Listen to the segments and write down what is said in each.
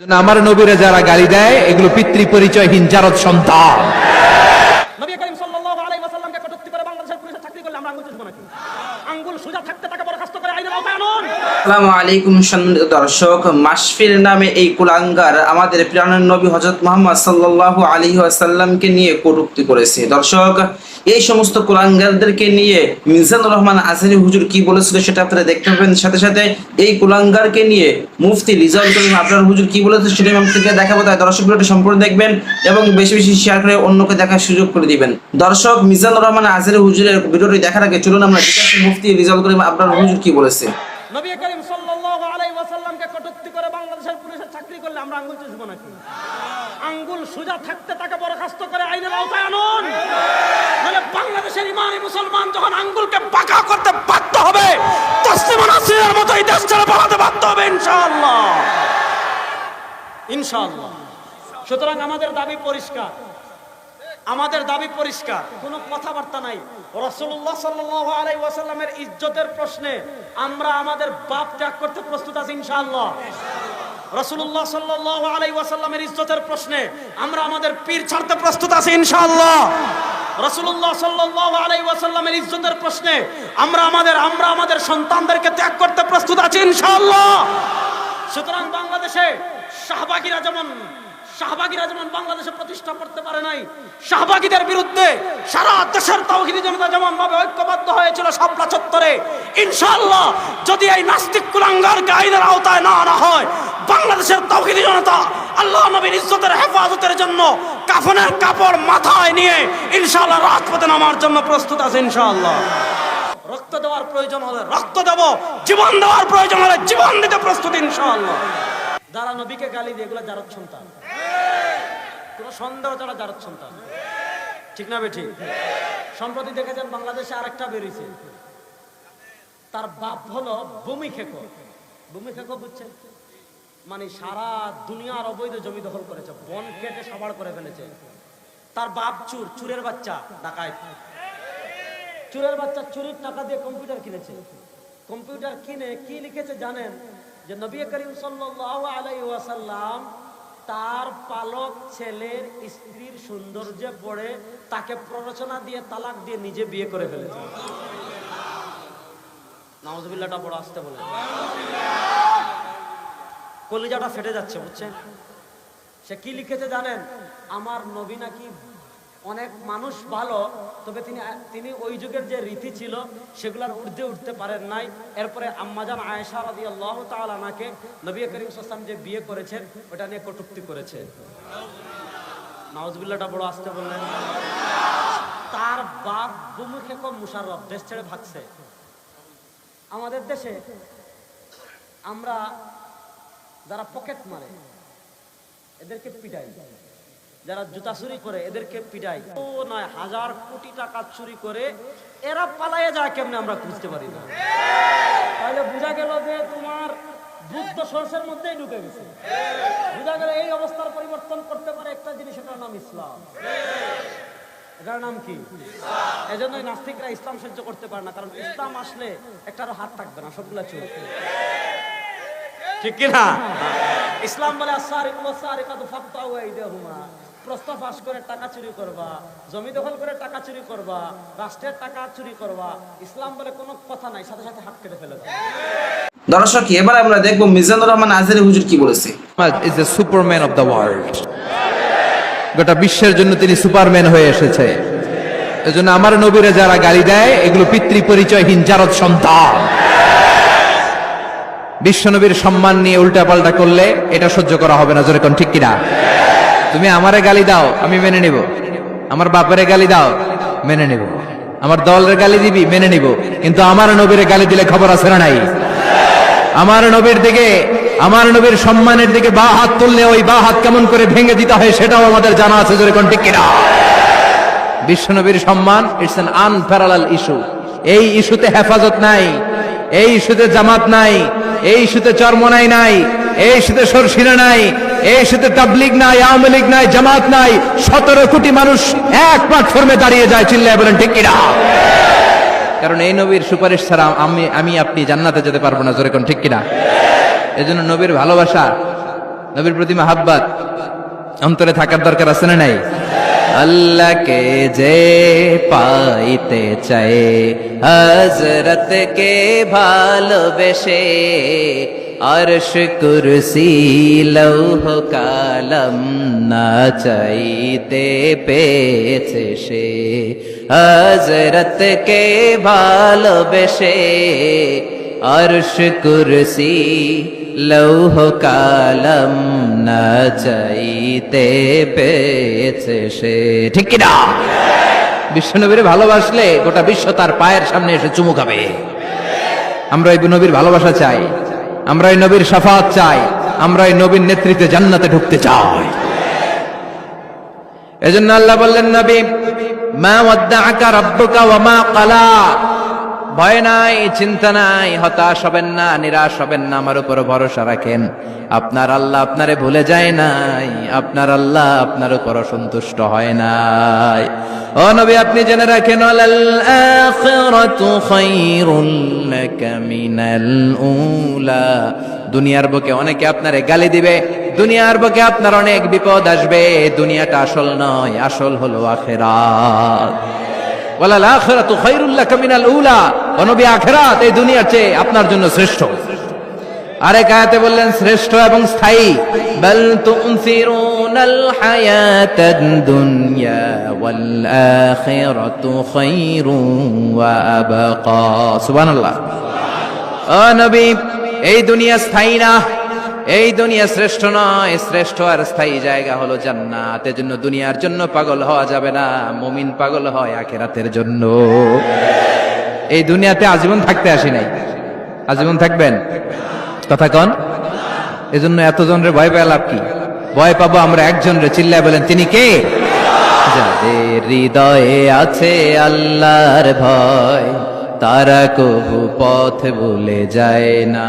আমার নবীরা যারা গালি দেয় এগুলো পিতৃ পরিচয়হীন জারদ সন্তান নবী করিম সাল্লাল্লাহু আলাইহি ওয়াসাল্লামকে কটূক্তি করে বাংলাদেশের পুলিশের চাকরি করলে আমরা আঙ্গুল চুষবো নাকি আঙ্গুল সোজা থাকতে তাকে বরখাস্ত করে আইনের আওতায় আনুন আসসালামু আলাইকুম সম্মানিত দর্শক মাসফির নামে এই কুলাঙ্গার আমাদের প্রাণের নবী হজরত মোহাম্মদ আলাইহি ওয়াসাল্লামকে নিয়ে কটূক্তি করেছে। দর্শক, এই সমস্ত কুলাঙ্গারদেরকে নিয়ে মিজানুর রহমান আজহারি হুজুর কি বলেছিল সেটা আপনারা দেখতে পাবেন। সাথে সাথে এই কুলাঙ্গারকে নিয়ে মুফতি রিজাউল করিম আপনার হুজুর কি বলেছে সেটা আমি আপনাদেরকে দেখাবো, তাই সম্পূর্ণ দেখবেন এবং বেশি বেশি শেয়ার করে অন্যকে দেখার সুযোগ করে দিবেন। দর্শক, মিজানুর রহমান আজহারি হুজুরের ভিডিওটি দেখার আগে চলুন আমরা মুফতি রিজাউল করিম আপনার হুজুর কি বলেছে। নবী করিম সাল্লাল্লাহু আলাইহি ওয়াসাল্লামকে কটূক্তি করে বাংলাদেশের পুলিশের চাকরি করলে আমরা আঙ্গুল চুষবো নাকি? আঙ্গুল সোজা থাকতে তাকে বরখাস্ত করে আইনের আওতায় আনুন। মানে বাংলাদেশের ইমানি মুসলমান যখন আঙ্গুলকে বাঁকা করতে বাধ্য হবে, তসলিমা নাসরিনের মতো এই দেশ ছেড়ে পালাতে বাধ্য হবে ইনশাআল্লাহ। ইনশাআল্লাহ। সুতরাং আমাদের দাবি পরিষ্কার। আমাদের দাবি পরিষ্কার, কোনো কথাবার্তা নাই। রসুল্লাহ আলাইহি ওয়াসাল্লামের ইজ্জতের প্রশ্নে আমরা আমাদের বাপ ত্যাগ করতে প্রস্তুত আছি ইনশাআল্লাহ। ইজ্জতের প্রশ্নে আমরা আমাদের পীর ছাড়তে প্রস্তুত আছি ইজ্জতের প্রশ্নে আমরা আমাদের আমরা আমাদের সন্তানদেরকে ত্যাগ করতে প্রস্তুত আছি সুতরাং বাংলাদেশে শাহবাগীরা যেমন শাহবাগীরা যেমন বাংলাদেশে প্রতিষ্ঠা করতে পারে নাই। শাহবাগীদের বিরুদ্ধে সারা দেশের তাওহিদি জনতা যেমন ভাবে ঐক্যবদ্ধ হয়েছিল শাপলা চত্বরে, ইনশাআল্লাহ যদি এই নাস্তিক কুলাঙ্গারকে আইনের আওতায় না আনা হয়, বাংলাদেশের তাওহিদি জনতা আল্লাহ নবীর ইজ্জতের হেফাজতের জন্য কাফনের কাপড় মাথায় নিয়ে ইনশাআল্লাহ রাজপথে নামার জন্য প্রস্তুত আছে ইনশাআল্লাহ। রক্ত দেওয়ার প্রয়োজন হলে রক্ত দেব, জীবন দেওয়ার প্রয়োজন হলে জীবন দিতে প্রস্তুত ইনশাআল্লাহ। যারা নবীকে গালি দিয়ে এগুলো জারত সন্তান? কোনো সন্দেহ ঠিক না বেঠি? সম্প্রতি দেখেছেন বাংলাদেশে আরেকটা বেরিয়েছে। তার বাপ হলো বুঝছেন মানে সারা দুনিয়ার অবৈধ জমি দখল করেছে, বন কেটে সাবাড় করে ফেলেছে। তার বাপ চুর, চুরের বাচ্চা ডাকায় চুরের বাচ্চা চুরির টাকা দিয়ে কম্পিউটার কিনেছে। কম্পিউটার কিনে কি লিখেছে জানেন? যে নবী করিম আলাইহি ওয়াসাল্লাম তার পালক ছেলের স্ত্রীর সৌন্দর্যে পড়ে তাকে প্ররোচনা দিয়ে তালাক দিয়ে নিজে বিয়ে করে ফেলেছে। নাউজুবিল্লাহটা বড় আসতে বলে। কলিজাটা ফেটে যাচ্ছে, বুঝছেন? সে কি লিখেছে জানেন? আমার নবী নাকি অনেক মানুষ ভালো, তবে তিনি তিনি ওই যুগের যে রীতি ছিল, সেগুলোর ঊর্ধ্বে উঠতে পারেন নাই। এরপরে আম্মাজান আয়েশা রাদি আল্লাহ তালাকে নবী করিম সাল্লাম যে বিয়ে করেছেন ওটা নিয়ে কটুক্তি করেছে। নাওজবিল্লাটা বড় আসতে বললেন। তার বাপ বুমুখে কম মুশারফ দেশ ছেড়ে ভাগছে। আমাদের দেশে আমরা যারা পকেট মারে, এদেরকে পিটাই। যারা জুতা চুরি করে, এদেরকে পিটাই। ও নয়, হাজার কোটি টাকা চুরি করে, এরা পালাইয়ে যায়, কেমনে আমরা বুঝতে পারি না? তাহলে বোঝা গেল যে তোমার বুদ্ধ সরষের মধ্যেই ঢুকে গেছে। বোঝা গেল এই অবস্থার পরিবর্তন করতে পারে একটা জিনিস, এটার নাম ইসলাম। এটার নাম কি? এই জন্যই নাস্তিকরা ইসলাম সহ্য করতে পারে না, কারণ ইসলাম আসলে একটারও হাত থাকবে না, সবগুলা চুরি ঠিক কি না ইসলাম বলে ফাকতাউ আইদাহুমা। প্রস্তাব ফাঁস করে টাকা চুরি করবা জমি দখল করে টাকা চুরি করবা রাষ্ট্রের টাকা চুরি করবা ইসলাম বলে কোনো কথা নাই সাথে সাথে হাত কেটে ফেলে দাও। দর্শক এবার আমরা দেখব মিজানুর রহমান আজহারি হুজুর কি বলেছে। Is a superman of the world গোটা বিশ্বের জন্য তিনি সুপারম্যান হয়ে এসেছে। এজন্য আমার নবীরা যারা গালি দেয় এগুলো পিতৃ পরিচয়হীন জারদ সন্তান বিশ্বনবীর সম্মান নিয়ে উল্টা পাল্টা করলে এটা সহ্য করা হবে না জোরে কোন ঠিক কিনা? তুমি আমারে গালি দাও, আমি মেনে নিব। আমার বাপের গালি দাও, মেনে নিব। আমার দলের গালি দিবি, মেনে নিব। কিন্তু আমার নবীরে গালি দিলে খবর আছে না নাই? আমার নবীর দিকে, আমার নবীর সম্মানের দিকে বা হাত তুললে ওই বা হাত কেমন করে ভেঙে দিতে হয় সেটাও আমাদের জানা আছে, জোরে কোন ঠিক কিনা? বিশ্বনবীর সম্মান ইটস অ্যান আনপ্যারালাল ইস্যু এই ইস্যুতে হেফাজত নাই, এই ইস্যুতে জামাত নাই, এই ইস্যুতে চরমনাই নাই এই ইস্যুতে সরসিনা নাই এই ইস্যুতে তাবলিগ নাই, আওয়ামী লীগ নাই, জামাত নাই, সতেরো কোটি মানুষ এক প্ল্যাটফর্মে দাঁড়িয়ে যায়, চিল্লায় বলেন, ঠিক কিনা? কারণ এই নবীর সুপারিশ ছাড়া আমি আমি আপনি জান্নাতে যেতে পারব না, জোরে কোন, ঠিক কিনা? এজন্য নবীর ভালোবাসা, নবীর প্রতি মাহাব্বাত অন্তরে থাকার দরকার আছে না নাই? আল্লাহকে যে পাইতে চায় হজরত কে ভালোবেসে আরশ কুরসি লৌহ কালম না চাইতে পেয়েছে সে হজরত কে ভালোবেসে আরশ কুরসি লৌহ কালম না চাইতে পেয়েছে সে ঠিক কিনা বিশ্বনবীর ভালোবাসলে গোটা বিশ্ব তার পায়ের সামনে এসে চুমু খাবে। আমরা এই নবীর ভালোবাসা চাই। আমরা এই নবীর সাফাত চাই আমরা এই নবীর নেতৃত্বে জান্নাতে ঢুকতে চাই। এজন্য আল্লাহ বললেন, নবী, মা ওয়াদ্দাআকা রাব্বুকা ওয়া মা ক্বালা। ভয় নাই, চিন্তা নাই, হতাশ হবেন না, নিরাশ হবেন না, আমার উপর ভরসা রাখেন। আপনার আল্লাহ আপনারে ভুলে যায় নাই, আপনার আল্লাহ আপনার উপর সন্তুষ্ট হয় নাই। ও নবী, আপনি জেনে রাখেন দুনিয়ার বুকে অনেকে আপনারে গালি দিবে, দুনিয়ার বুকে আপনার অনেক বিপদ আসবে। দুনিয়াটা আসল নয়, আসল হলো আখেরাত। ওয়ালাল আখিরাতু খায়রুল লাকা মিনাল উলা। ও নবী, আখিরাত এই দুনিয়ার চেয়ে আপনার জন্য শ্রেষ্ঠ। আরেক আয়াতে বললেন শ্রেষ্ঠ এবং স্থায়ী। বাল তুনসিরুনাল হায়াতাদ দুনিয়া ওয়াল আখিরাতু খায়রুন ওয়া আবকা। সুবহানাল্লাহ। ও নবী এই দুনিয়া স্থায়ী না এই দুনিয়া শ্রেষ্ঠ নয়। শ্রেষ্ঠ আর স্থায়ী জায়গা হলো জান্নাত। এজন্য দুনিয়ার জন্য পাগল হওয়া যাবে না মুমিন পাগল হয় আখেরাতের জন্য। এই দুনিয়াতে আজীবন থাকতে আসি নাই। আজীবন থাকবেন? কথা কন। এজন্য এতজনের ভয় পেয়ে লাভ কি? ভয় পাবো আমরা একজনের চিল্লায় বলেন, তিনি কে? যাদের হৃদয়ে আছে আল্লাহর ভয়, তারা কবু পথ ভুলে যায় না।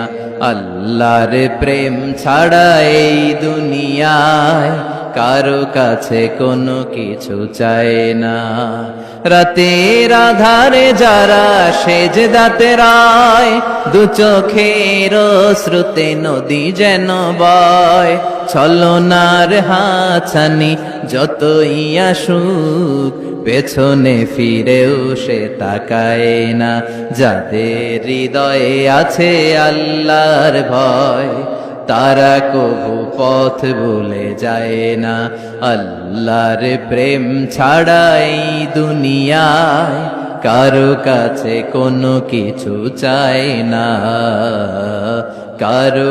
আল্লাহর প্রেম ছাড়া এই দুনিয়ায় কারও কাছে কোনো কিছু চায় না। রাতের আধারে যারা সেজ দাতে রায়, দু চোখের শ্রুতে নদী যেন বয়। ছলনার হাছানি যতই আসুক, পেছনে ফিরেও সে তাকায় না। যাদের হৃদয়ে আছে আল্লাহর ভয় তারা কবু পথ ভুলে যায় না। আল্লাহর প্রেম ছাড়াই দুনিয়ায় কারও কাছে কোনো কিছু চায় না। কারও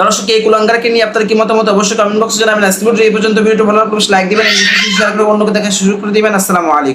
দর্শক, এই কুলাঙ্গারকে নিয়ে আপনার কি মতামত অবশ্যই কমেন্ট বক্সে জানাবেন। আজকে এই পর্যন্ত ভিডিওটি ভালো লাগলে লাইক দিবেন। অন্যকে দেখা শুরু করে দিবেন। আসসালামু আলাইকুম।